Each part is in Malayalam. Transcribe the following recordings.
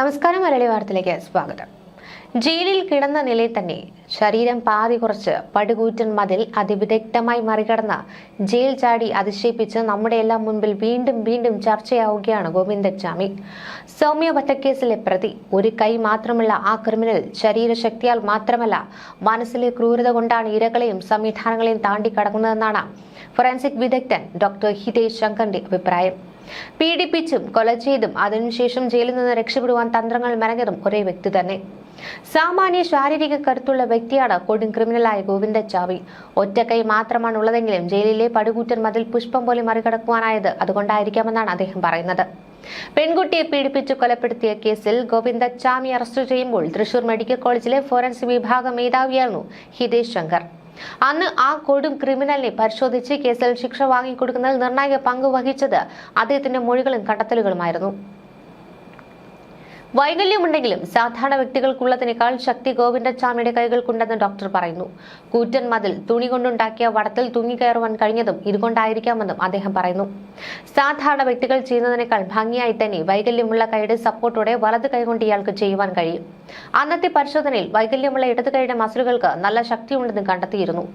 നമസ്കാരം മലയാളി വാർത്തയിലേക്ക് സ്വാഗതം. ജയിലിൽ കിടന്ന നിലയിൽ തന്നെ ശരീരം പാതി കുറച്ച് പടുകൂറ്റൻ മതിൽ അതിവിദഗ്ധമായി മറികടന്ന ജയിൽ ചാടി അതിശയിപ്പിച്ച് നമ്മുടെ എല്ലാം മുൻപിൽ വീണ്ടും വീണ്ടും ചർച്ചയാവുകയാണ് ഗോവിന്ദച്ചാമി സൗമ്യ വധക്കേസിലെ പ്രതി ഒരു കൈ മാത്രമുള്ള ആ ക്രിമിനൽ ശരീരശക്തിയാൽ മാത്രമല്ല മനസ്സിലെ ക്രൂരത കൊണ്ടാണ് ഇരകളെയും സംവിധാനങ്ങളെയും താണ്ടി കടക്കുന്നതെന്നാണ് ഫോറൻസിക് വിദഗ്ധൻ ഡോക്ടർ ഹിതേഷ് ശങ്കറിന്റെ അഭിപ്രായം. പീഡിപ്പിച്ചും കൊല ചെയ്തും അതിനുശേഷം ജയിലിൽ നിന്ന് രക്ഷപ്പെടുവാൻ തന്ത്രങ്ങൾ മെനഞ്ഞതും ഒരേ വ്യക്തി തന്നെ. സാമാന്യ ശാരീരിക കരുത്തുള്ള വ്യക്തിയാണ് കൊടും ക്രിമിനലായ ഗോവിന്ദ ചാവി. ഒറ്റക്കൈ മാത്രമാണ് ഉള്ളതെങ്കിലും ജയിലിലെ പടുകൂറ്റൻ മതിൽ പുഷ്പം പോലെ മറികടക്കുവാനായത് അതുകൊണ്ടായിരിക്കാമെന്നാണ് അദ്ദേഹം പറയുന്നത്. പെൺകുട്ടിയെ പീഡിപ്പിച്ചു കൊലപ്പെടുത്തിയ കേസിൽ ഗോവിന്ദ ചാമി അറസ്റ്റ് ചെയ്യുമ്പോൾ തൃശൂർ മെഡിക്കൽ കോളേജിലെ ഫോറൻസിക് വിഭാഗം മേധാവിയായിരുന്നു ഹിതേഷ് ശങ്കർ. അന്ന് ആ കൊടും ക്രിമിനലിനെ പരിശോധിച്ച് കേസിൽ ശിക്ഷ വാങ്ങിക്കൊടുക്കുന്നതിൽ നിർണായക പങ്ക് വഹിച്ചത് അദ്ദേഹത്തിന്റെ മൊഴികളും കണ്ടെത്തലുകളുമായിരുന്നു വൈകല്യമുണ്ടെങ്കിലും സാധാരണ വ്യക്തികൾക്കുള്ളതിനേക്കാൾ ശക്തി ഗോവിന്ദച്ചാമിയുടെ കൈകൾക്കുണ്ടെന്ന് ഡോക്ടർ പറയുന്നു. കൂറ്റൻ മതിൽ തുണി കൊണ്ടുണ്ടാക്കിയ വടത്തിൽ തൂങ്ങിക്കയറുവാൻ കഴിഞ്ഞതും ഇതുകൊണ്ടായിരിക്കാമെന്നും അദ്ദേഹം പറയുന്നു. സാധാരണ വ്യക്തികൾ ചെയ്യുന്നതിനേക്കാൾ ഭംഗിയായി തന്നെ വൈകല്യമുള്ള കൈയുടെ സപ്പോർട്ടോടെ വലത് കൈകൊണ്ട് ഇയാൾക്ക് ചെയ്യുവാൻ കഴിയും. അന്നത്തെ പരിശോധനയിൽ വൈകല്യമുള്ള ഇടത് കൈയുടെ മസിലുകൾക്ക് നല്ല ശക്തിയുണ്ടെന്ന് കണ്ടെത്തിയിരുന്നു.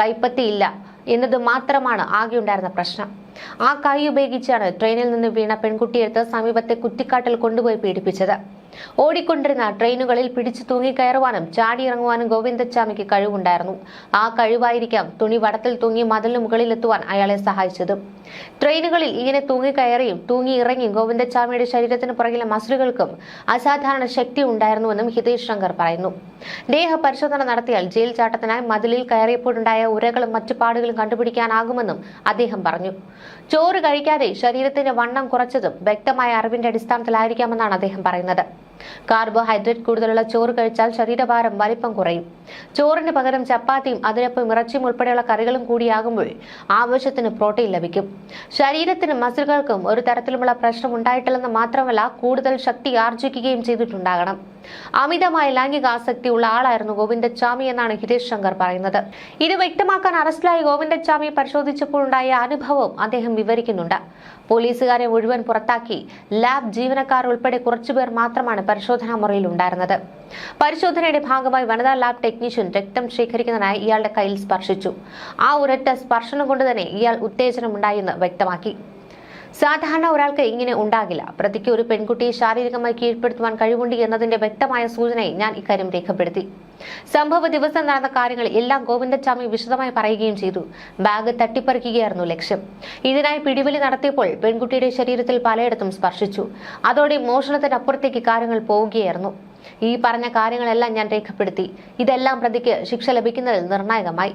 കൈപ്പത്തിയില്ല എന്നത് മാത്രമാണ് ആകെയുണ്ടായിരുന്ന പ്രശ്നം. ആ കൈ ഉപയോഗിച്ചാണ് ട്രെയിനിൽ നിന്ന് വീണ പെൺകുട്ടിയെടുത്ത് സമീപത്തെ കുറ്റിക്കാട്ടിൽ കൊണ്ടുപോയി പീഡിപ്പിച്ചത്. ഓടിക്കൊണ്ടിരുന്ന ട്രെയിനുകളിൽ പിടിച്ചു തൂങ്ങിക്കയറുവാനും ചാടിയിറങ്ങുവാനും ഗോവിന്ദച്ചാമിക്ക് കഴിവുണ്ടായിരുന്നു. ആ കഴിവായിരിക്കാം തുണി വടത്തിൽ തൂങ്ങി മതിലിന് മുകളിലെത്തുവാൻ അയാളെ സഹായിച്ചത്. ട്രെയിനുകളിൽ ഇങ്ങനെ തൂങ്ങിക്കയറിയും തൂങ്ങി ഇറങ്ങിയും ഗോവിന്ദച്ചാമിയുടെ ശരീരത്തിന് പുറകിലെ മസിലുകൾക്കും അസാധാരണ ശക്തി ഉണ്ടായിരുന്നുവെന്നും ഹിതേഷ് ശങ്കർ പറയുന്നു. ദേഹ പരിശോധന നടത്തിയാൽ ജയിൽ ചാട്ടത്തിനായി മതിലിൽ കയറിയപ്പോഴുണ്ടായ ഉരകളും മറ്റു പാടുകളും കണ്ടുപിടിക്കാനാകുമെന്നും അദ്ദേഹം പറഞ്ഞു. ചോറ് കഴിക്കാതെ ശരീരത്തിന്റെ വണ്ണം കുറച്ചതും വ്യക്തമായ അറിവിന്റെ അടിസ്ഥാനത്തിലായിരിക്കാമെന്നാണ് അദ്ദേഹം പറയുന്നത്. കാർബോഹൈഡ്രേറ്റ് കൂടുതലുള്ള ചോറ് കഴിച്ചാൽ ശരീരഭാരം വലിപ്പം കുറയും. ചോറിന് പകരം ചപ്പാത്തിയും അതിനൊപ്പം ഇറച്ചിയും ഉൾപ്പെടെയുള്ള കറികളും കൂടിയാകുമ്പോൾ ആവശ്യത്തിന് പ്രോട്ടീൻ ലഭിക്കും. ശരീരത്തിനും മസിലുകൾക്കും ഒരു തരത്തിലുമുള്ള പ്രശ്നം ഉണ്ടായിട്ടില്ലെന്ന് മാത്രമല്ല കൂടുതൽ ശക്തി ആർജിക്കുകയും ചെയ്തിട്ടുണ്ടാകണം. അമിതമായ ലൈംഗിക ആസക്തി ഉള്ള ആളായിരുന്നു ഗോവിന്ദച്ചാമി എന്നാണ് ഹിതേഷ് ശങ്കർ പറയുന്നത്. ഇത് വ്യക്തമാക്കാൻ അറസ്റ്റിലായ പരിശോധിച്ചപ്പോൾ പരിശോധിച്ചപ്പോഴുണ്ടായ അനുഭവം അദ്ദേഹം വിവരിക്കുന്നുണ്ട്. പോലീസുകാരെ മുഴുവൻ പുറത്താക്കി ലാബ് ജീവനക്കാർ ഉൾപ്പെടെ കുറച്ചുപേർ മാത്രമാണ് പരിശോധനാ മുറിയിൽ ഉണ്ടായിരുന്നത്. പരിശോധനയുടെ ഭാഗമായി വനിതാ ലാബ് ടെക്നീഷ്യൻ രക്തം ശേഖരിക്കുന്നതിനായി ഇയാളുടെ കയ്യിൽ സ്പർശിച്ചു. ആ ഒരൊറ്റ സ്പർശനം കൊണ്ട് തന്നെ ഇയാൾ ഉത്തേജനമുണ്ടായെന്ന് വ്യക്തമാക്കി. സാധാരണ ഒരാൾക്ക് ഇങ്ങനെ ഉണ്ടാകില്ല. പ്രതിക്ക് ഒരു പെൺകുട്ടിയെ ശാരീരികമായി കീഴ്പ്പെടുത്തുവാൻ കഴിവുണ്ട് എന്നതിന്റെ വ്യക്തമായ സൂചനയെ ഞാൻ ഇക്കാര്യം രേഖപ്പെടുത്തി. സംഭവ ദിവസം നടന്ന കാര്യങ്ങൾ എല്ലാം ഗോവിന്ദച്ചാമി വിശദമായി പറയുകയും ചെയ്തു. ബാഗ് തട്ടിപ്പറിക്കുകയായിരുന്നു ലക്ഷ്യം. ഇതിനായി പിടിവലി നടത്തിയപ്പോൾ പെൺകുട്ടിയുടെ ശരീരത്തിൽ പലയിടത്തും സ്പർശിച്ചു. അതോടെ മോഷണത്തിനപ്പുറത്തേക്ക് കാര്യങ്ങൾ പോവുകയായിരുന്നു. ഈ പറഞ്ഞ കാര്യങ്ങളെല്ലാം ഞാൻ രേഖപ്പെടുത്തി. ഇതെല്ലാം പ്രതിക്ക് ശിക്ഷ ലഭിക്കുന്നതിൽ നിർണായകമായി.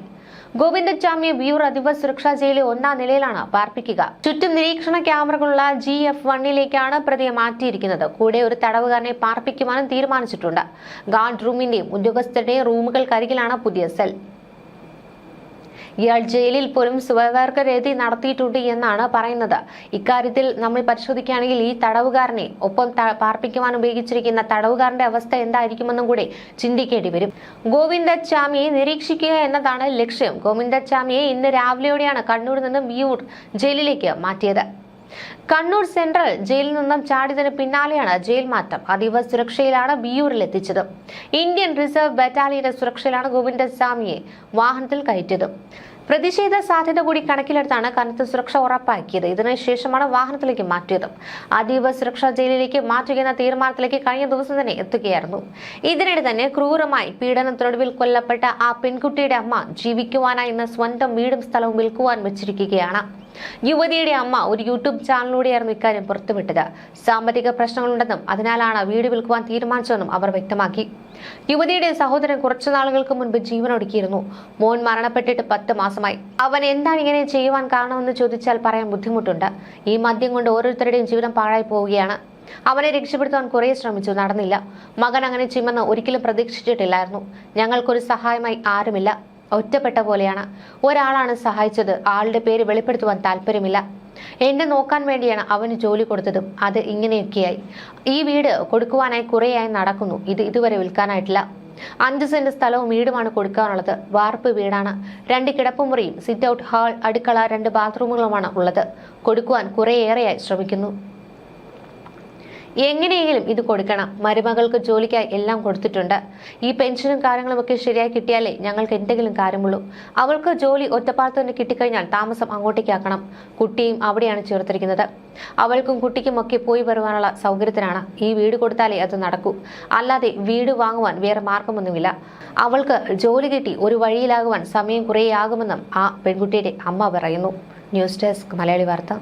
ഗോവിന്ദച്ചാമിയെ വ്യൂർ അതീവ സുരക്ഷാ ജയിലിലെ ഒന്നാം നിലയിലാണ് പാർപ്പിക്കുക. ചുറ്റും നിരീക്ഷണ ക്യാമറകളുള്ള ജി എഫ് വണ്ണിലേക്കാണ് പ്രതിയെ മാറ്റിയിരിക്കുന്നത്. കൂടെ ഒരു തടവുകാരനെ പാർപ്പിക്കുവാനും തീരുമാനിച്ചിട്ടുണ്ട്. ഗാർഡ് റൂമിന്റെയും ഉദ്യോഗസ്ഥരുടെയും റൂമുകൾക്കരികിലാണ് പുതിയ സെൽ. ഇയാൾ ജയിലിൽ പോലും സ്വയവർഗ രീതി നടത്തിയിട്ടുണ്ട് എന്നാണ് പറയുന്നത്. ഇക്കാര്യത്തിൽ നമ്മൾ പരിശോധിക്കുകയാണെങ്കിൽ ഈ തടവുകാരനെ ഒപ്പം പാർപ്പിക്കുവാൻ ഉപയോഗിച്ചിരിക്കുന്ന തടവുകാരന്റെ അവസ്ഥ എന്തായിരിക്കുമെന്നും കൂടി ചിന്തിക്കേണ്ടി വരും. ഗോവിന്ദ ചാമിയെ നിരീക്ഷിക്കുക എന്നതാണ് ലക്ഷ്യം. ഗോവിന്ദ ചാമിയെ ഇന്ന് രാവിലെയോടെയാണ് കണ്ണൂരിൽ നിന്നും വിയൂർ ജയിലിലേക്ക് മാറ്റിയത്. കണ്ണൂർ സെൻട്രൽ ജയിലിൽ നിന്നും ചാടിയതിന് പിന്നാലെയാണ് ജയിൽ മാറ്റം. അതീവ സുരക്ഷയിലാണ് ബിയൂരിൽ എത്തിച്ചത്. ഇന്ത്യൻ റിസർവ് ബറ്റാലിയന്റെ സുരക്ഷയിലാണ് ഗോവിന്ദസ്വാമിയെ വാഹനത്തിൽ കയറ്റിയത്. പ്രതിഷേധ സാധ്യത കൂടി കണക്കിലെടുത്താണ് കനത്ത സുരക്ഷ ഉറപ്പാക്കിയത്. ഇതിനുശേഷമാണ് വാഹനത്തിലേക്ക് മാറ്റിയത്. അതീവ സുരക്ഷാ ജയിലിലേക്ക് മാറ്റുകയെന്ന തീരുമാനത്തിലേക്ക് കഴിഞ്ഞ ദിവസം തന്നെ എത്തുകയായിരുന്നു. ഇതിനിടെ തന്നെ ക്രൂരമായി പീഡനത്തിനൊടുവിൽ കൊല്ലപ്പെട്ട ആ പെൺകുട്ടിയുടെ അമ്മ ജീവിക്കുവാനായി ഇന്ന് സ്വന്തം വീടും സ്ഥലവും വിൽക്കുവാൻ വെച്ചിരിക്കുകയാണ്. യുവതിയുടെ അമ്മ ഒരു യൂട്യൂബ് ചാനലിലൂടെയായിരുന്നു ഇക്കാര്യം പുറത്തുവിട്ടത്. സാമ്പത്തിക പ്രശ്നങ്ങളുണ്ടെന്നും അതിനാലാണ് വീട് വിൽക്കുവാൻ തീരുമാനിച്ചതെന്നും അവർ വ്യക്തമാക്കി. യുവതിയുടെ സഹോദരൻ കുറച്ചു നാളുകൾക്ക് മുൻപ് ജീവനൊടുക്കിയിരുന്നു. മോൻ മരണപ്പെട്ടിട്ട് പത്ത് മാസമായി. അവൻ എന്താണ് ഇങ്ങനെ ചെയ്യുവാൻ കാരണമെന്ന് ചോദിച്ചാൽ പറയാൻ ബുദ്ധിമുട്ടുണ്ട്. ഈ മദ്യം കൊണ്ട് ഓരോരുത്തരുടെയും ജീവിതം പാഴായി പോവുകയാണ്. അവനെ രക്ഷപ്പെടുത്താൻ കുറേ ശ്രമിച്ചു നടന്നില്ല. മകൻ അങ്ങനെ ചെയ്യുമെന്ന് ഒരിക്കലും പ്രതീക്ഷിച്ചിട്ടില്ലായിരുന്നു. ഞങ്ങൾക്കൊരു സഹായമായി ആരുമില്ല. ഒറ്റപ്പെട്ട പോലെയാണ്. ഒരാളാണ് സഹായിച്ചത്. ആളുടെ പേര് വെളിപ്പെടുത്തുവാൻ താല്പര്യമില്ല. എന്നെ നോക്കാൻ വേണ്ടിയാണ് അവന് ജോലി കൊടുത്തതും അത് ഇങ്ങനെയൊക്കെയായി. ഈ വീട് കൊടുക്കുവാനായി കുറേയായി നടക്കുന്നു. ഇത് ഇതുവരെ വിൽക്കാനായിട്ടില്ല. അഞ്ച് സെന്റ് സ്ഥലവും വീടുമാണ് കൊടുക്കാനുള്ളത്. വാർപ്പ് വീടാണ്. രണ്ട് കിടപ്പുമുറിയും സിറ്റ് ഔട്ട് ഹാൾ അടുക്കള രണ്ട് ബാത്റൂമുകളുമാണ് ഉള്ളത്. കൊടുക്കുവാൻ കുറേയേറെയായി ശ്രമിക്കുന്നു. എങ്ങനെയെങ്കിലും ഇത് കൊടുക്കണം. മരുമകൾക്ക് ജോലിക്കായി എല്ലാം കൊടുത്തിട്ടുണ്ട്. ഈ പെൻഷനും കാര്യങ്ങളും ഒക്കെ ശരിയായി കിട്ടിയാലേ ഞങ്ങൾക്ക് എന്തെങ്കിലും കാര്യമുള്ളൂ. അവൾക്ക് ജോലി ഒറ്റപ്പാലത്ത് തന്നെ കിട്ടിക്കഴിഞ്ഞാൽ താമസം അങ്ങോട്ടേക്കാക്കണം കുട്ടിയും അവിടെയാണ് ചേർത്തിരിക്കുന്നത്. അവൾക്കും കുട്ടിക്കും ഒക്കെ പോയി വരുവാനുള്ള സൗകര്യത്തിനാണ് ഈ വീട് കൊടുത്താലേ അത് നടക്കൂ. അല്ലാതെ വീട് വാങ്ങുവാൻ വേറെ മാർഗമൊന്നുമില്ല. അവൾക്ക് ജോലി കിട്ടി ഒരു വഴിയിലാകുവാൻ സമയം കുറേയാകുമെന്നും ആ പെൺകുട്ടിയുടെ അമ്മ പറയുന്നു. ന്യൂസ് ഡെസ്ക് മലയാളി വാർത്ത.